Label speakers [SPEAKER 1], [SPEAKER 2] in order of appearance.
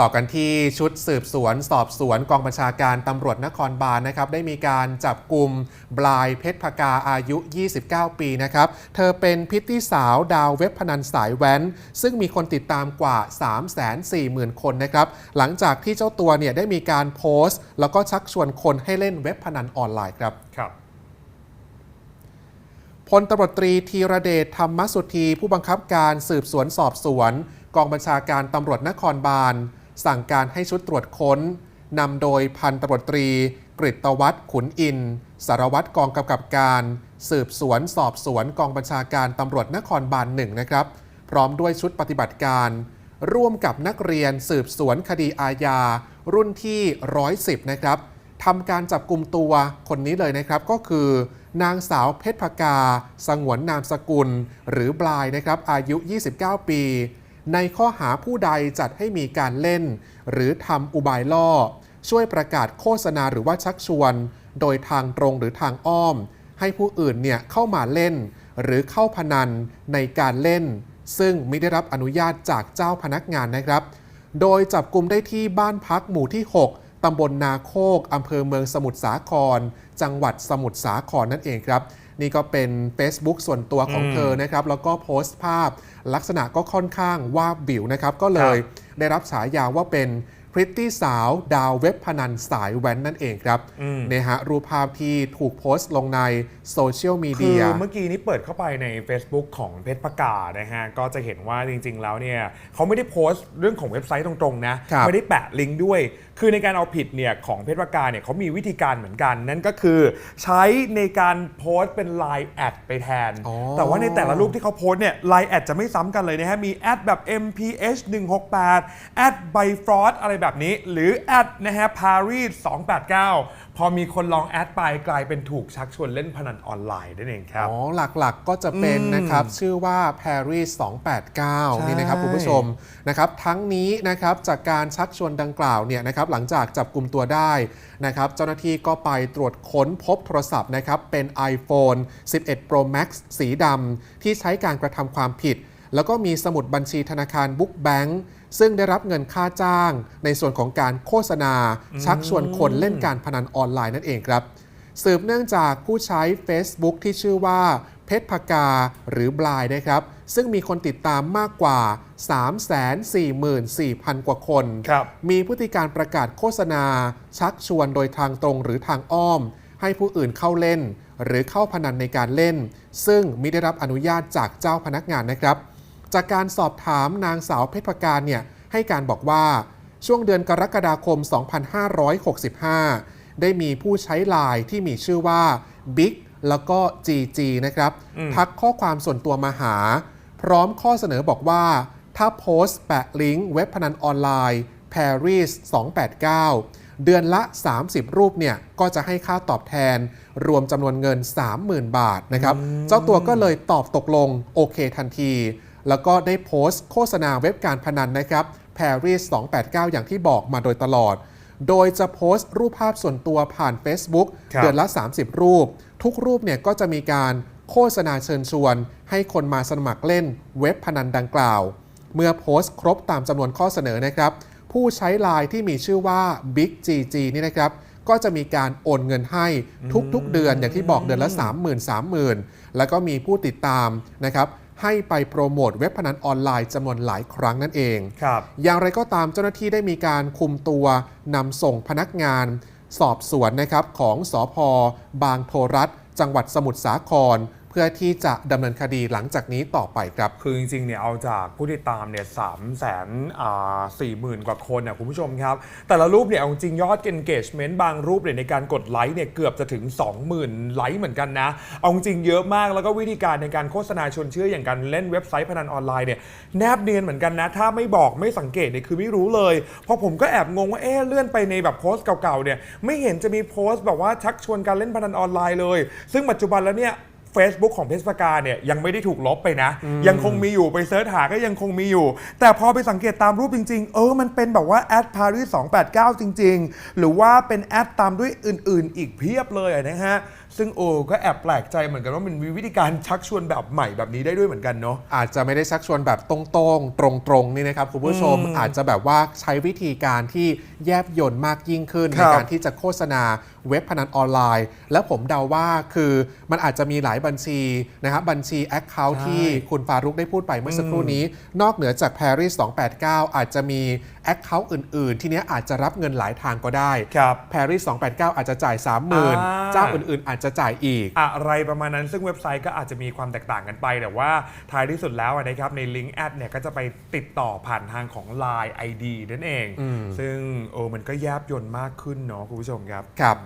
[SPEAKER 1] ต่อกันที่ชุดสืบสวน สอบสวนกองบัญชาการตำรวจนครบาลนะครับ ได้มีการจับกลุ่มบลายเพชรพกาอายุ 29 ปีนะครับ เธอเป็นพิตตี้สาวดาวเว็บพนันสายแว้น ซึ่งมีคนติดตามกว่า 340,000 คนนะครับ หลังจากที่เจ้าตัวเนี่ยได้มีการโพสต์ แล้วก็ชักชวนคนให้เล่นเว็บพนันออนไลน์ครับ
[SPEAKER 2] ครับ
[SPEAKER 1] พลตำรวจตรีธีระเดชธรรมสุธีผู้บังคับการสืบสวนสอบสวน กองบัญชาการตำรวจนครบาล สั่งการให้ชุดตรวจค้นนำโดยพันตำรวจตรี กฤตวัฒน์ขุนอิน สารวัตรกองกำกับการ สืบสวนสอบสวนกองบัญชาการตำรวจนครบาลหนึ่งนะครับ พร้อมด้วยชุดปฏิบัติการ ร่วมกับนักเรียนสืบสวนคดีอาญา รุ่นที่ 110 นะครับทำการจับกลุ่มตัวคนนี้เลยนะครับก็คือ นางสาวเพชรพกา สงวนนามสกุล หรือบลายนะครับอายุ 29 ปี ในข้อหาผู้ใดจัดให้มีการเล่น หรือทำอุบายล่อ ช่วยประกาศโฆษณาหรือว่าชักชวน โดยทางตรงหรือทางอ้อม ให้ผู้อื่นเนี่ยเข้ามาเล่น หรือเข้าพนันในการเล่น ซึ่งไม่ได้รับอนุญาตจากเจ้าพนักงานนะครับ โดยจับกลุ่มได้ที่บ้านพักหมู่ที่ 6ตำบลนาโคกอำเภอเมืองสมุทรสาคร จังหวัดสมุทรสาครนั่นเองครับ นี่ก็เป็น Facebook ส่วนตัวของ
[SPEAKER 2] อืม
[SPEAKER 1] เธอนะครับ แล้วก็โพสต์ภาพลักษณะก็ค่อนข้างว่าบวิวนะครับ ก็เลย
[SPEAKER 2] ครับ
[SPEAKER 1] ได้รับฉายาว่าเป็นพริตตี้สาวดาวเว็บพนันสายแว้นนั่นเองครับ
[SPEAKER 2] อืม
[SPEAKER 1] เนี่ยฮะรูปภาพที่ถูกโพสต์ลงในโซเชียลมี
[SPEAKER 2] คื
[SPEAKER 1] เดี
[SPEAKER 2] อยเมื่อกี้นี้เปิดเข้าไปใน Facebook ของเพชรประกานะฮะ ก็จะเห็นว่าจริง ๆ แล้วเนี่ยเขาไม่ได้โพสต์เรื่องของเว็บไซต์ตรง ๆ นะ
[SPEAKER 1] ครับ
[SPEAKER 2] ไม่ได้แปะลิงก์ด้วย คือในการเอาผิดเนี่ยของเพชรประกาเนี่ยเขามีวิธีการเหมือนกัน นั่นก็คือใช้ในการโพสต์เป็น Line แอดไปแทน
[SPEAKER 1] อ๋อ
[SPEAKER 2] แต่ว่าในแต่ละรูปที่เขาโพสต์เนี่ย Line แอดจะไม่ซ้ำกันเลยนะฮะ มีแอดแบบ mph 168แอด by fraud อะไรแบบนี้ หรือแอดนะฮะ paris 289พ อมีคนลองแอดไปกลายเป็นถูกชักชวนเล่นพนันออนไลน์นั่นเองครับ
[SPEAKER 1] อ๋อ หลักๆก็จะเป็น
[SPEAKER 2] อืม
[SPEAKER 1] นะครับ ชื่อว่า Paris
[SPEAKER 2] ใช่
[SPEAKER 1] 289 นี่นะครับ คุณผู้ชมนะครับ ทั้งนี้นะครับจากการชักชวนดังกล่าวเนี่ยนะครับหลังจากจับกลุ่มตัวได้นะครับ เจ้าหน้าที่ก็ไปตรวจค้นพบโทรศัพท์นะครับ เป็น iPhone 11 Pro Max สีดำที่ใช้การกระทำความผิด แล้วก็มีสมุดบัญชีธนาคารบุ๊กแบงค์ซึ่งได้รับเงินค่าจ้าง ในส่วนของการโฆษณา ชักชวนคนเล่นการพนันออนไลน์นั่นเองครับสืบเนื่องจากผู้ใช้ Facebook ที่ชื่อว่าเพชรพกาหรือบลายนะครับ ซึ่งมีคนติดตามมากกว่า 344,000 กว่าคน
[SPEAKER 2] ครับ
[SPEAKER 1] มีพฤติการประกาศโฆษณา ชักชวนโดยทางตรงหรือทางอ้อม ให้ผู้อื่นเข้าเล่น หรือเข้าพนันในการเล่น ซึ่งมิได้รับอนุญาตจากเจ้าพนักงานนะครับ จากการสอบถามนางสาวเพชรพการเนี่ยให้การบอกว่าช่วงเดือนกรกฎาคม 2565 ได้มีผู้ใช้ไลน์ที่มีชื่อว่า Big แล้วก็ GG นะครับ ทักข้อความส่วนตัวมาหา พร้อมข้อเสนอบอกว่า ถ้าโพสต์แปะลิงก์เว็บพนันออนไลน์ Paris 289 เดือนละ 30 รูปเนี่ย ก็จะให้ค่าตอบแทน รวมจำนวนเงิน 30,000 บาทนะครับ เจ้าตัวก็เลยตอบตกลงโอเคทันที แล้วก็ได้โพสต์โฆษณาเว็บการพนันนะครับ Paris 289 อย่างที่บอกมาโดยตลอด โดยจะโพสต์รูปภาพส่วนตัวผ่าน Facebook
[SPEAKER 2] ครับ
[SPEAKER 1] เดือนละ 30 รูป ทุกรูปเนี่ยก็จะมีการโฆษณาเชิญชวน ให้คนมาสมัครเล่นเว็บพนันดังกล่าว เมื่อโพสต์ครบตามจำนวนข้อเสนอนะครับ ผู้ใช้ไลน์ที่มีชื่อว่า Big GG นี่นะครับก็จะมีการโอนเงินให้ทุกๆเดือนอย่างที่บอกเดือนละ 30,000 30,000 แล้วก็มีผู้ติดตามนะครับ ให้ไปโปรโมทเว็บพนันออนไลน์จำนวนหลายครั้งนั่นเอง
[SPEAKER 2] ครับ
[SPEAKER 1] อย่างไรก็ตามเจ้าหน้าที่ได้มีการคุมตัวนำส่งพนักงาน สอบสวนนะครับของสอพบางโทรัฐ จังหวัดสมุทรสาคร เพื่อที่จะดำเนินคดีหลังจากนี้ต่อไปครับ
[SPEAKER 2] คือจริงๆ เนี่ยเอาจากผู้ติดตามเนี่ยสามแสนอ่าสี่หมื่นกว่าคนนะคุณผู้ชมครับ แต่ละรูปเนี่ยเอาจริงยอด engagement บางรูปเนี่ยในการกดไลค์เนี่ยเกือบจะถึง 20,000 ไลค์เหมือนกันนะ เอาจริงเยอะมากแล้วก็วิธีการในการโฆษณาชวนเชื่ออย่างการเล่นเว็บไซต์พนันออนไลน์เนี่ยแนบเนียนเหมือนกันนะ ถ้าไม่บอกไม่สังเกตเนี่ยคือไม่รู้เลย เพราะผมก็แอบงงว่าเอ๊ะเลื่อนไปในแบบโพสต์เก่าๆเนี่ยไม่เห็นจะมีโพสต์แบบว่าชักชวนการเล่นพนันออนไลน์เลย ซึ่งปัจจุบันแล้วเนี่ย Facebook ของเพชรปากาเนี่ยยังไม่ได้ถูกลบไปนะ ยังคงมีอยู่ไปเสิร์ชหาก็ยังคงมีอยู่ แต่พอไปสังเกตตามรูปจริง ๆ เออมันเป็นแบบว่าแอด Paris 289 จริง ๆ หรือว่าเป็นแอดตามด้วยอื่น ๆ อีกเพียบเลยนะฮะ ซึ่งโอก็แอบแปลกใจเหมือนกันว่ามันมีวิธีการชักชวนแบบใหม่แบบนี้ได้ด้วยเหมือนกันเนาะ
[SPEAKER 1] อาจจะไม่ได้ชักชวนแบบตรงๆ ตรงๆนี่นะครับคุณผู้ชม
[SPEAKER 2] อืม
[SPEAKER 1] อาจจะแบบว่าใช้วิธีการที่แยบยนต์มากยิ่งขึ้น
[SPEAKER 2] ค
[SPEAKER 1] ใน
[SPEAKER 2] รับ
[SPEAKER 1] การที่จะโฆษณาเว็บพนันออนไลน์ แล้วผมเดาว่าคือมันอาจจะมีหลายบัญชีนะครับบัญชี Account
[SPEAKER 2] ใช่
[SPEAKER 1] ที่คุณฟารุกได้พูดไปเมื่อสักครู่นี้ นอกเหนือจาก Paris 289 อาจจะมี Account อื่น ๆ ที่เนี้ยอาจจะรับเงินหลายทางก็ได้
[SPEAKER 2] ครับ
[SPEAKER 1] Paris 289 อาจจะจ่าย
[SPEAKER 2] อ่า
[SPEAKER 1] 30,000 เจ้าอื่น ๆ อาจจะจ่ายอีก
[SPEAKER 2] อะไรประมาณนั้นซึ่งเว็บไซต์ก็อาจจะมีความแตกต่างกันไป แต่ว่าท้ายที่สุดแล้วนะครับในลิงก์แอดเนี่ยก็จะไปติดต่อผ่านทางของ Line ID นั่นเองซึ่งโอ้มันก็แยบยนต์มากขึ้นเนาะคุณผู้ชมครับ
[SPEAKER 1] ครับ